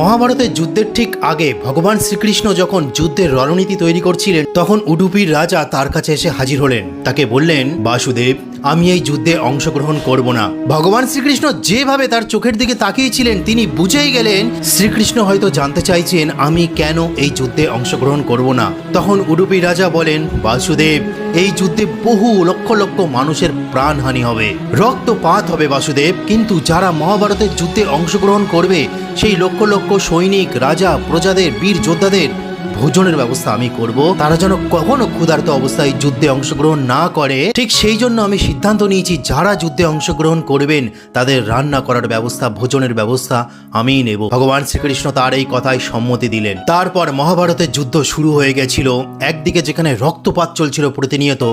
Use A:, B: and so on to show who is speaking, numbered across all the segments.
A: মহাভারতের যুদ্ধের ঠিক আগে ভগবান শ্রীকৃষ্ণ যখন যুদ্ধের রণনীতি তৈরি করছিলেন, তখন উডুপির রাজা তার কাছে এসে হাজির হলেন। তাকে বললেন, বাসুদেব আমি এই যুদ্ধে অংশগ্রহণ করব না। ভগবান শ্রীকৃষ্ণ যেভাবে তার চোখের দিকে তাকিয়েছিলেন, তিনি বুঝেই গেলেন, শ্রীকৃষ্ণ হয়তো জানতে চাইছেন, আমি কেন এই যুদ্ধে অংশগ্রহণ করব না। তখন উডুপি রাজা বলেন, বাসুদেব, এই যুদ্ধে বহু লক্ষ লক্ষ মানুষের প্রাণহানি হবে। রক্তপাত হবে, বাসুদেব। কিন্তু যারা মহাভারতের যুদ্ধে অংশগ্রহণ করবে, সেই লক্ষ লক্ষ সৈনিক, রাজা, প্রজাদের, বীর যোদ্ধাদের ভোজনের ব্যবস্থা আমি করব। তারা যেন কখনো ক্ষুধার্ত অবস্থায় যুদ্ধে অংশগ্রহণ না করে। ঠিক সেই জন্য আমি সিদ্ধান্ত নিয়েছি, যারা যুদ্ধে অংশগ্রহণ করবেন, তাদের রান্না করার ব্যবস্থা, ভোজনের ব্যবস্থা আমিই নেব। ভগবান শ্রীকৃষ্ণ তার এই কথায় সম্মতি দিলেন। তারপর মহাভারতের যুদ্ধ শুরু হয়ে গেছিল। একদিকে যেখানে রক্তপাত চলছিল প্রতিনিয়ত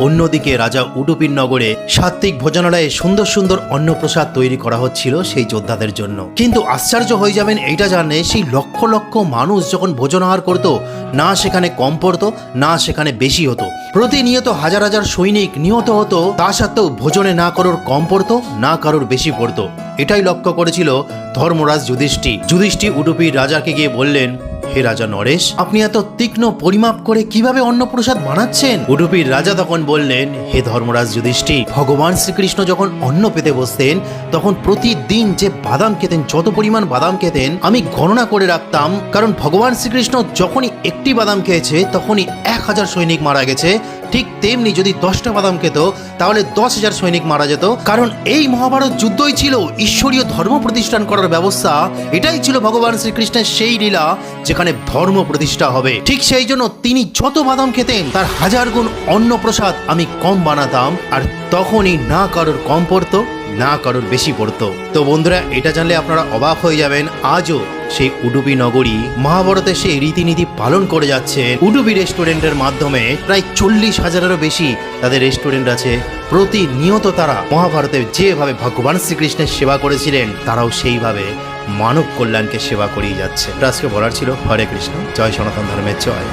A: অন্যদিকে রাজা উডুপির নগরে সাত্ত্বিক ভোজনালয়ে সুন্দর সুন্দর অন্নপ্রসাদ তৈরি করা হচ্ছিল সেই যোদ্ধাদের জন্য। কিন্তু আশ্চর্য হয়ে যাবেন এইটা জানে সেই লক্ষ লক্ষ মানুষ যখন ভোজনাহার করতো, না সেখানে কম পড়তো, না সেখানে বেশি হতো। প্রতিনিয়ত হাজার হাজার সৈনিক নিহত হতো, তা সত্ত্বেও ভোজনে না কারোর কম পড়তো, না কারোর বেশি পড়তো। এটাই লক্ষ্য করেছিল ধর্মরাজ যুধিষ্ঠি যুধিষ্ঠি উডুপির রাজাকে গিয়ে বললেন হে রাজা নরেশ, আপনি এত তীক্ষ্ণ পরিমাপ করে কীভাবে অন্নপ্রসাদ বানাচ্ছেন? উডুপির রাজা তখন বললেন, হে ধর্মরাজ যুধিষ্ঠি ভগবান শ্রীকৃষ্ণ যখন অন্ন পেতে বসতেন, তখন প্রতিদিন যে বাদাম খেতেন, যত পরিমাণ বাদাম খেতেন, আমি গণনা করে রাখতাম, কারণ ভগবান শ্রীকৃষ্ণ যখনই একটি বাদাম খেয়েছে, তখনই এক হাজার সৈনিক মারা গেছে ঠিক তেমনি যদি দশটা বাদাম খেত, তাহলে দশ হাজার সৈনিক মারা যেত। কারণ এই মহাভারত যুদ্ধই ছিল ঈশ্বরীয় ধর্ম প্রতিষ্ঠান করার ব্যবস্থা। এটাই ছিল ভগবান শ্রীকৃষ্ণের সেই লীলা যেখানে ধর্ম প্রতিষ্ঠা হবে। ঠিক সেই জন্য তিনি যত বাদাম খেতেন, তার হাজার গুণ অন্ন প্রসাদ আমি কম বানাতাম, আর তখনই না কারোর কম পড়তো, না কারোর বেশি পড়তো। তো বন্ধুরা, এটা জানলে আপনারা অবাক হয়ে যাবেন। আজও সেই উডুপি নগরী মহাভারতে সেই রীতিনীতি পালন করে যাচ্ছে। উডুপি রেস্টুরেন্টের মাধ্যমে প্রায় চল্লিশ হাজারেরও বেশি তাদের রেস্টুরেন্ট আছে। প্রতিনিয়ত তারা মহাভারতে যেভাবে ভগবান শ্রীকৃষ্ণের সেবা করেছিলেন, তারাও সেইভাবে মানব কল্যাণকে সেবা করিয়ে যাচ্ছে। আজকে বলার ছিল হরে কৃষ্ণ, জয় সনাতন ধর্মের জয়।